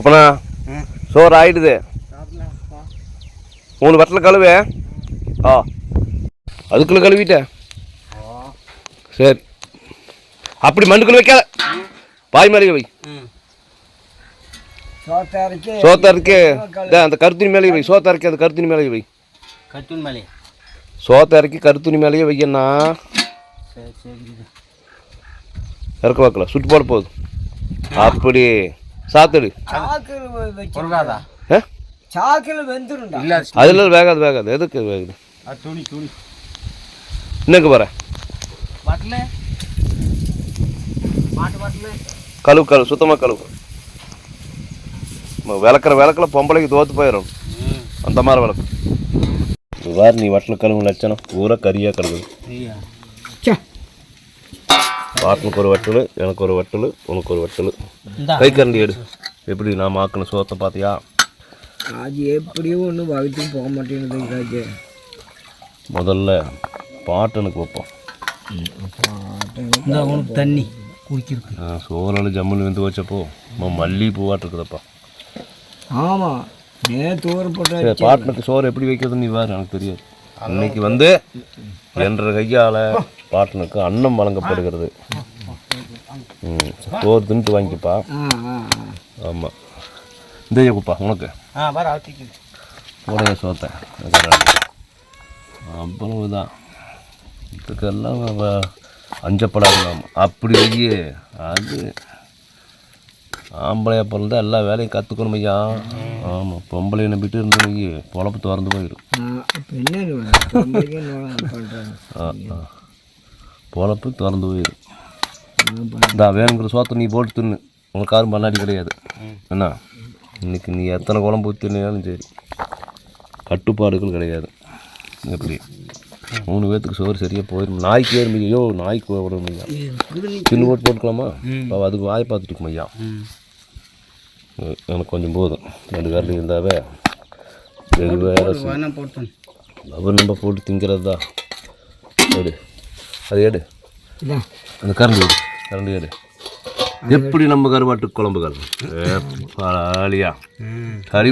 குப்பனா? சோறு ஆயிடுது மூணு வட்டல கழுவு ஆ. அதுக்குள்ள கழுவிட்டேன் சரி. அப்படி மண்ணுக்குள்ள வைக்காத. பாய் மாதிரி வை. சோத்தாருக்கு அந்த கருத்துணி மேலே வை. சோத்தா இருக்கு அந்த கருத்துணி மேலே வை. கத்தூன் மேலே சோத்தா இறக்கி கருத்துணி மேலேயே வைக்கண்ணா இறக்க வைக்கல சுட்டு போட போகுது. அப்படி. சாத்தடு. சாக்கில் அதில் வேகாது வேகாது எதுக்கு வேகுது துணி துணி இன்னைக்கு மாட்டில் கழுவு கழுவு சுத்தமாக கழுவு விளக்குற விளக்குல பொம்பளைக்கு தோத்து போயிடும் அந்த மாதிரி விளக்கு வேறு நீ வட்டில் கழுவு லட்சணம் பூரா கறியாக கழுவுது பாட்டனுக்கு ஒரு வட்டல் எனக்கு ஒரு வட்டல் உனக்கு ஒரு வட்டல் கை கரண்டி எடு. எப்படி நான் மாக்கின சோத்தை பார்த்தியா அது எப்படியும் ஒன்றும் வகுத்துக்கு போக மாட்டேங்குது காஜு. முதல்ல பாட்டனுக்கு வைப்போம். உனக்கு தண்ணி குடிக்கிறதுக்கு. ஆ, சோறால் ஜம்முன்னு வெந்து வச்சப்போ மல்லிகைப்பூ வாட்டு இருக்குதப்பா ஆமாம் நேற்று போட்டு சரி பாட்டனுக்கு சோறு எப்படி வைக்கிறதுன்னு நீ வேறு எனக்கு தெரியாது. இன்னைக்கு வந்து என்ற கையால் பாட்டனுக்கு அன்னம் வழங்கப்படுகிறது. வாங்கிக்கப்பா? ஆ ஆ ஆமாம் இந்த குப்பா உனக்கு. ஆ வர ஆத்திக்கு உடைய சோத்தை. அவ்வளவுதான். இதுக்கெல்லாம் அவ- அஞ்சப்படாதுலாம் அப்படி வையே அது ஆம்பளையா பிறந்தா எல்லா வேலையும் கற்றுக்கணும் ஐயா. ஆமாம் பொம்பளை நம்பிட்டு இருந்து வையே. பொழப்பு திறந்து போயிடும் பொழப்பு திறந்து போயிடும் இந்த வேணுங்கிற சோத்தை நீ போட்டு தின்னு. உனக்கு யாரும் பண்ணாடி கிடையாது. என்ன இன்னைக்கு நீ எத்தனை குழம்பு ஊற்றினாலும் சரி. கட்டுப்பாடுகள் கிடையாது. எப்படி? மூணு பேர்த்துக்கு சோறு சரியாக போயிடும் நாய்க்கு ஏறும் ஐயோ நாய்க்கு வரும் ஐயா சின்ன போட்டு போட்டுக்கலாமா? அதுக்கு வாய் பார்த்துட்டு ஐயா எனக்கு கொஞ்சம் போதும். ரெண்டு காரில் இருந்தாவே. அவர் நம்ம போட்டு திங்கிறது தான் எடு. அது எடு. அந்த கரண்டி எடு எப்படி நம்ம கருவாட்டு குழம்புகள்? பாலியா கறி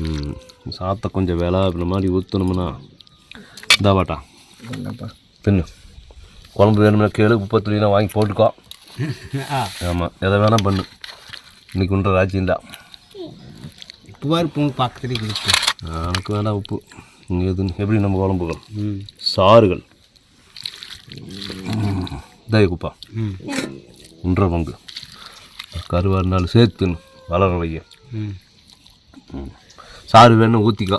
ம், சாத்தை கொஞ்சம் வேலை இந்த மாதிரி ஊற்றணும்னா இந்தா பாட்டா. கொண்டப்பா தின்னு குழம்பு வேணும்னா கேளு முப்பத்துலாம் வாங்கி போட்டுக்கோ. ஆமாம் எதை வேணால் பண்ணு. இன்னைக்கு உன்ற ராஜ்யம் தான் புவார் பூ பக்கத்துல இருக்கு எனக்கு வேண்டாம் உப்பு. நீ எது எப்படி நம்ம குழம்புகள்? ம். சாறுகள். தய குப்பா. ம் ஒன்றரை பங்கு. கருவாடு நாள் சேர்த்துன்னு வளர வைய. ம் சாறு வேணும் ஊற்றிக்கோ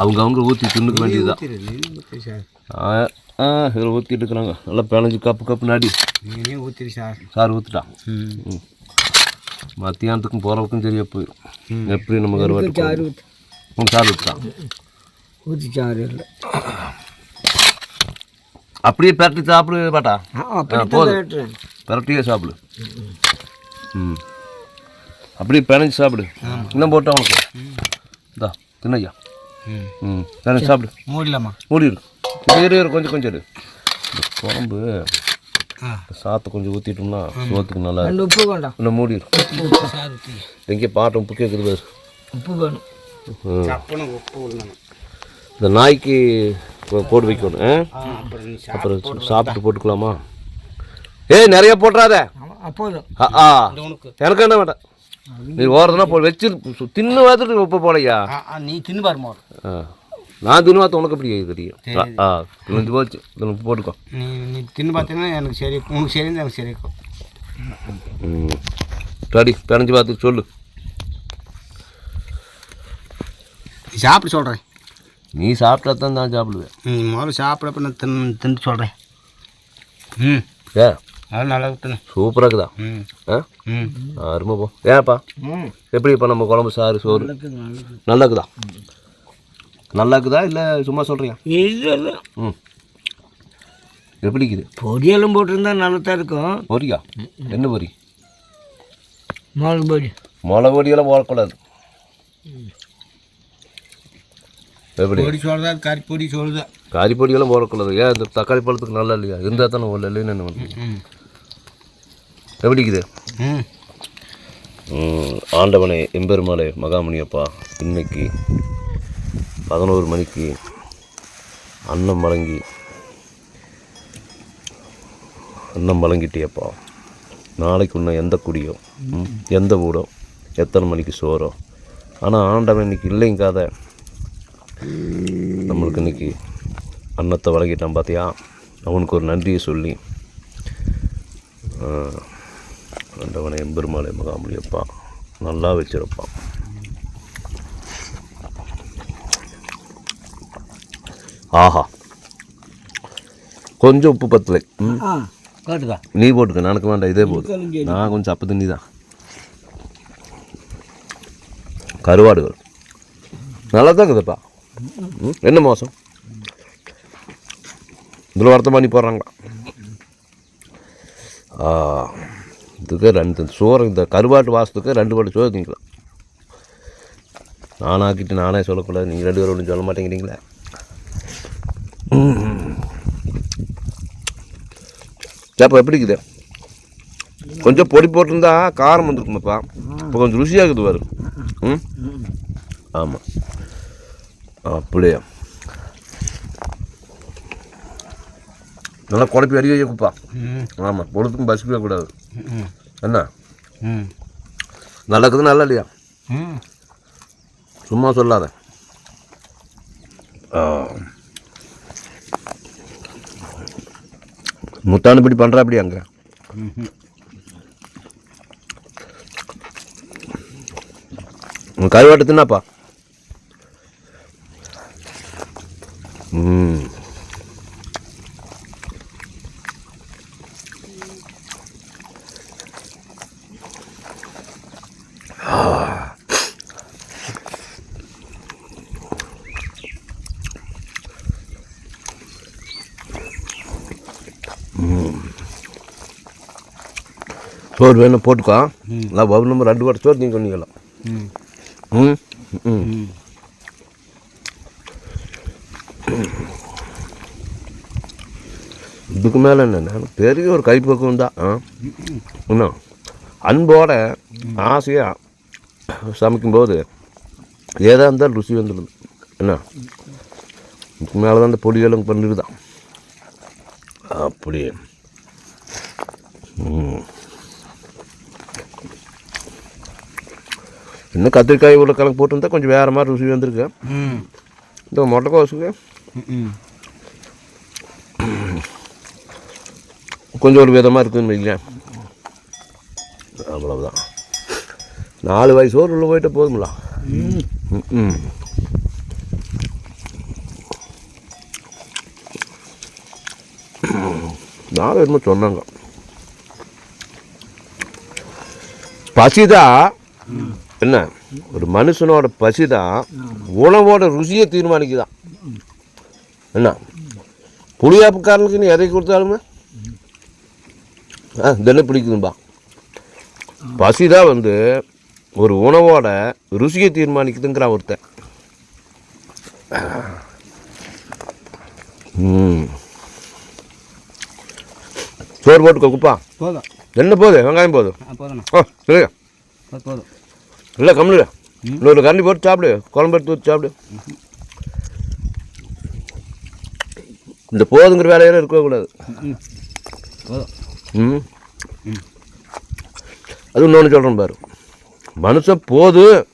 அவங்க அவங்க ஊற்றி தின்னுக்க வேண்டியதுதான். சார் ஆ இதில் ஊற்றிட்டு இருக்கிறாங்க நல்லா பிணைஞ்சு கப்பு கப்பு நாடி நீனே ஊற்றிரு சார் சாறு ஊற்றிட்டான் ம் மத்தியானத்துக்கும் போகிறவருக்கும் சரியாக போயிடும் எப்படி நம்ம கருவாட்டு சாறு ஊற்றிட்டான் ஊற்றி சாறு இல்லை. அப்படியே பரட்டி சாப்பிடு பாட்டா. போதும். பரட்டியே சாப்பிடு. ம். அப்படியே பிணைஞ்சு சாப்பிடு. இன்னும் போட்டா உனக்கு. இந்தா தின்னையா. ம். ம் பிணைஞ்சு சாப்பிடு. மூடலாமா மூடிடு இரு. கொஞ்சம் கொஞ்சம் இரு. இந்த குழம்பு சாத்தை கொஞ்சம் ஊற்றிட்டோம்னா சோத்துக்கு நல்லா உப்பு வேண்டாம். இன்னும் மூடிடு சார் ஊற்றி எங்கேயே பாட்டம் உப்பு கேட்குது பாரு. உப்பு வேணும். இந்த நாய்க்கு போட்டு வைக்கணும் அப்புறம் சாப்பிட்டு போட்டுக்கலாமா. ஏய் நிறைய போட்டுறாத. ஆ எனக்கு என்ன வேண்டாம்? நீ ஓரதுனா போ வச்சு தின்னு பார்த்துட்டு உப்பு போலையா? நீ தின்னு பாருமா நான் தின்னு பார்த்து உனக்கு எப்படி தெரியும்? ஆ, தின்னு போச்சு. தின்னு போட்டுக்கோ. நீ நீ தின்னு பார்த்தீங்கன்னா எனக்கு சரி உனக்கு சரி எனக்கு சரி ம். ரெடி பிணைஞ்சு பார்த்து சொல்லு. நீ சாப்பிட சொல்கிறேன் நீ சாப்பிட்டா தான் நான் சாப்பிடுவேன். நீ முதல்ல சாப்பிடப்ப நான் தின்னு தின்னு சொல்கிறேன் ம். ஏ? அது நல்லா விட்டுன்னு சூப்பராக இருக்குதா? ம். ஆ? ம். அருமை போ. ஏன்ப்பா? ம். எப்படி இப்போ நம்ம குழம்பு சாறு சோறு? நல்லா இருக்குதா நல்லா இருக்குதா. இல்லை சும்மா சொல்கிறியா இல்லை. ம். எப்படி இருக்குது? பொரியலும் போட்டிருந்தா நல்லா தான் இருக்கும். பொரியா? என்ன பொரி? மிளகு பொடி மிளகு பொடியெல்லாம் போடக்கூடாது எப்படி? பொடி சொல்கிறதா கறி பொடி சொல்லுதா காரி பொடியெல்லாம் போடக்கூடாது. ஏன் இந்த தக்காளி பழத்துக்கு நல்லா இல்லையா? இருந்தால் தானே ஒல்ல இல்லைன்னு என்ன பண்ணுறது? ம் எப்படி இருக்குது? ம். ம், ஆண்டவனே எம்பெருமாளே மகாமுனியப்பா இன்னைக்கு பதினோரு மணிக்கு அன்னம் வழங்கி அன்னம் வழங்கிட்டியப்பா. நாளைக்கு இன்னும் எந்த குடியோ? எந்த வீடோ எத்தனை மணிக்கு சோறோ? ஆனால் ஆண்டவன் இன்னைக்கு இல்லைங்காத நம்மளுக்கு இன்னைக்கு அன்னத்தை வழங்கிட்டான் பார்த்தியா அவனுக்கு ஒரு நன்றியை சொல்லி ஆண்டவனை எம்பெருமாளை மகாமுடியப்பா நல்லா வச்சிருப்பான் ஆஹா. கொஞ்சம் உப்பு பத்தலை. நீ போட்டுக்க எனக்கு வேண்டாம் இதே போதும். நான் கொஞ்சம் அப்போ தண்ணி தான் கருவாடுகள். நல்லா தான் இருக்குதுப்பா. என்ன மோசம்? இதில் வருத்தம் பண்ணி போடுறாங்களா? இதுக்கு ரெண்டு சோறு இந்த கருவாட்டு வாசத்துக்கு ரெண்டு பாட்டு சோறு திங்கலாம். நானாக்கிட்டு நானே சொல்லக்கூடாது. நீங்கள் ரெண்டு பேரும் ஒன்றும் சொல்ல மாட்டேங்கிறீங்களே. சேப்பா எப்படி இருக்குது? கொஞ்சம் பொடி போட்டிருந்தா காரம் வந்துருக்குமாப்பா. இப்போ கொஞ்சம் ருசியாக இருக்குது பாரு. ம்? ஆமாம் அப்படியே? நல்லா குழப்பி அடி வைக்கப்பா ஆமாம் பொழுதுக்கும் பசிக்கவே கூடாது. என்ன? நல்லா இருக்குது நல்லா இல்லையா? சும்மா சொல்லாத. ஆ. முத்தானு இப்படி பண்ணுறா அப்படி அங்கே? கருவாட்டு தின்னாப்பா. சோறு வேணும் போட்டுக்கோ. நான் பபு நம்ம ரெண்டு வாரம் சோறு நீங்கள் பண்ணிக்கலாம் ம். ம் இதுக்கு மேலே என்ன பெரிய ஒரு கைப்பக்குவம் தான். ஆ? இன்னும் அன்போட ஆசையாக சமைக்கும்போது ஏதா இருந்தாலும் ருசி வந்துடுது என்ன? இதுக்கு மேலே தான் இந்த பொடியெல்லாம் பண்ணிடுதான் அப்படி ம். இன்னும் கத்திரிக்காய் உள்ள கணக்கு போட்டிருந்தா கொஞ்சம் வேறு மாதிரி ருசி வந்திருக்கு. ம். இந்த முட்டைக்கோசுக்கு கொஞ்சம் ஒரு விதமாக இருக்குதுன்னு வைங்களேன். அவ்வளவுதான். நாலு வயசு சோறு உள்ள போயிட்டு போதுங்களா ம் நான் என்னமோ சொன்னாங்க. பசிதான் என்ன? ஒரு மனுஷனோட பசிதான் உணவோட ருசியை தீர்மானிக்குதான். என்ன? புளியாப்புக்காரனுக்கு நீ எதை கொடுத்தாலுமே? ஆ இதெல்லாம் பிடிக்குதும்பா. பசிதான் வந்து ஒரு உணவோட ருசியை தீர்மானிக்குதுங்கிறான் ஒருத்தன். சோறு போட்டுக்கோ குப்பா. போதும். என்ன போகுது வெங்காயம் போதும்? போதும் போதும். இல்லை கம்மில் இன்னொரு கரண்டி போட்டு சாப்பிடு. குழம்பு எடுத்து ஊற்றி சாப்பிடு. இந்த போதுங்கிற வேலையெல்லாம் இருக்கக்கூடாது. ம். அது இன்னொன்று சொல்கிறேன் பாரு. மனுஷன் போது.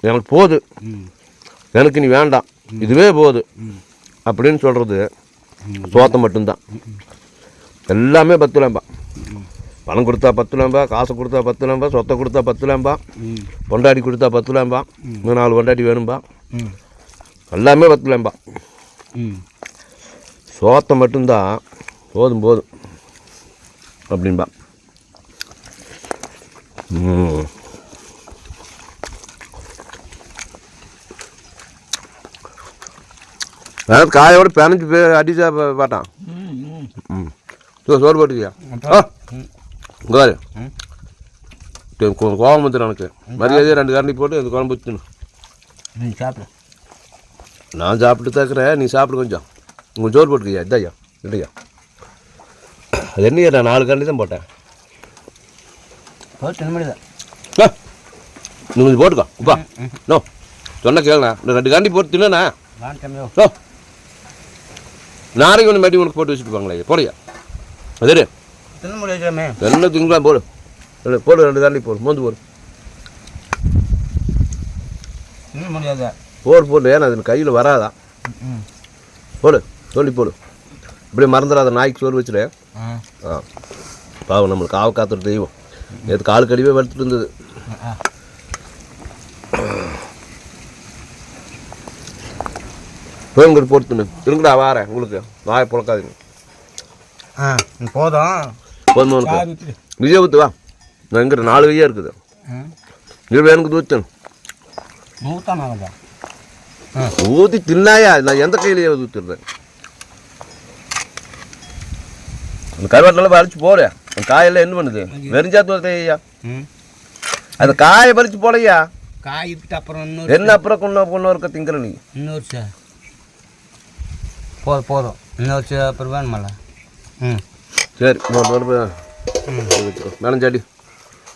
எனக்கு போது. எனக்கு நீ வேண்டாம். இதுவே போது. அப்படின்னு சொல்கிறது சோத்தை மட்டும்தான். எல்லாமே பத்துலேம்பா. பணம் கொடுத்தா பத்துலேம்பா காசு கொடுத்தா பத்துலேம்பா சொத்தை கொடுத்தா பத்துலேம்பா பொண்டாடி கொடுத்தா பத்துலேம்பா இன்னும் நாலு பொண்டாட்டி வேணும்பா. எல்லாமே பத்துலேம்பா ம். சோத்தை மட்டும்தான் போதும் போதும். அப்படின்பா காயோட பிணைஞ்சு போய் அடிச்சா பாட்டான். ம் சோறு போட்டுக்கியா? ஆ. பாரு. ம். டேய், கோ- கோவம் வந்துடும் எனக்கு. மரியாதையாக ரெண்டு கரண்டி போட்டு அந்த குழம்பு வச்சுக்கணும் நீ சாப்பிடு. நான் சாப்பிட்டு தான் இருக்கிறேன். நீ சாப்பிடு கொஞ்சம். உங்கள் சோறு போட்டுக்கியா இதாய்யா இல்லையா அது என்னையா நான் நாலு கரண்டி தான் போட்டேன். நீ கொஞ்சம் போட்டுக்கோ. உப்பா. நோ. சொன்ன கேளுண்ணா. இந்த ரெண்டு காண்டி போட்டு தின்னண்ணா. நாளைக்கு ஒன்று மாட்டி உனக்கு போட்டு வச்சுட்டு போங்களே. போறியா? அதே முடியாதாமே என்ன திங்கலாம் போடு. ரெண்டு போடு ரெண்டு தாண்டி போடு மோந்து போடு. தின்ன முடியாத போடு போடு ஏன்னா அது கையில் வராதா? போடு சொல்லி போடு. இப்படியே மறந்துடாத நாய்க்கு சோறு வச்சுடு. ஆ. பாவம் நம்மளுக்கு காவ காத்துட்டு தெய்வம். நேற்று கால் கடிவே வளர்த்துட்டு இருந்தது. போய் போட்டுன்னு. இருங்கடா வாரேன் உங்களுக்கு. வாயை புழக்காதீங்க ஆ போதும். போதும் உனக்கு விஜய் ஊத்து வா நான் எங்கிட்ட நாலு கையாக இருக்குது இருபது எனக்கு ஊற்றணும் ஊற்றி தின்னாயா நான் எந்த கையிலேயே ஊற்றிடுறேன் அந்த கருவாட்டில் பறிச்சு போடு அந்த காயெல்லாம் என்ன பண்ணுது வெறிஞ்சாத்து ஐயா ம் அந்த காயை பறிச்சு போடையா காய் இப்பிட்டு அப்புறம் என்ன அப்புறம் கொண்டு கொண்டு இருக்க திங்கிற நீ இன்னொரு சார் போதும் போதும் இன்னொரு அப்புறம் வேணுமல்ல ம் சரி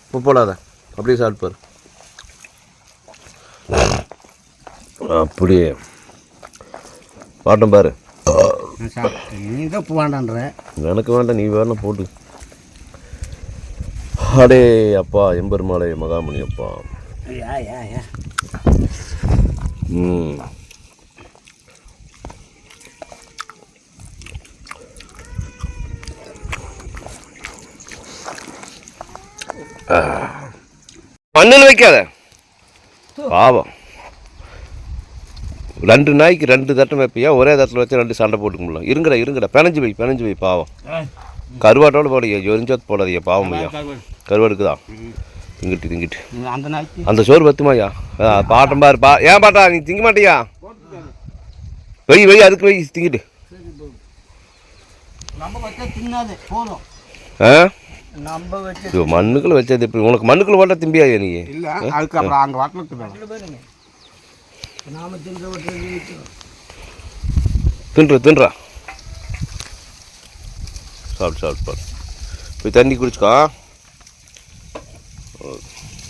இப்போ போடாத அப்படியே சாப்பிட்டு பாரு. அப்படியே. பாட்டம் பாரு. நீ தான் இப்போ வேண்டான்ற. எனக்கு வேண்டாம் நீ வேணா போட்டு. அடே அப்பா எம்பெருமாளே மகாமணி அப்பா. ம். மண்ணில் வைக்காத. பாவம். ரெண்டு நாய்க்கு ரெண்டு தட்டம் வைப்பியா? ஒரே தட்டில் வச்சு ரெண்டு சண்டை போட்டுக்கும்ல இருங்கடா இருங்கடா. பிணைஞ்சு வை பிணைஞ்சு வை பாவம். கருவாட்டோட போடையா எரிஞ்சோத்து போடாதீங்க பாவம் ஐயா. கருவாடுக்குதா திங்கிட்டு திங்கிட்டு. அந்த நாய்க்கு? அந்த சோறு பத்துமாய்யா ஆ, பாட்டம் பாரு பா. ஏன் பாட்டா நீ திங்க மாட்டியா? வை வை அதுக்கு வை திங்கிட்டு. ஆ? நம்ம வச்சு மண்ணுக்குள்ள வச்சது எப்படி? உனக்கு மண்ணுக்குள்ள போட்டா திம்பியா நீ? இல்லை அதுக்கப்புறம் அங்கே வாட்டில் நாம தின்ற தின்ற தின்றா. சாப்பிட்டு சாப்பிட்டு பாரு. போய் தண்ணி குடிச்சுக்கோ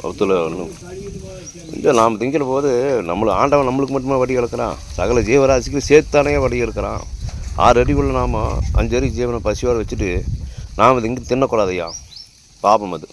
அவத்துல ஒன்றும் இல்லை நாம் திங்கிற போது நம்மளை ஆண்டவன் நம்மளுக்கு மட்டுமே வடி இழக்கிறான்? சகல ஜீவராசிக்கு சேர்த்தானே வடி இருக்கிறான் ஆறு அடி உள்ள நாம அஞ்சு அடி ஜீவனை பசியோடு வச்சுட்டு நாம் திங்க தின்னக்கூடாதையா பாபம் அது.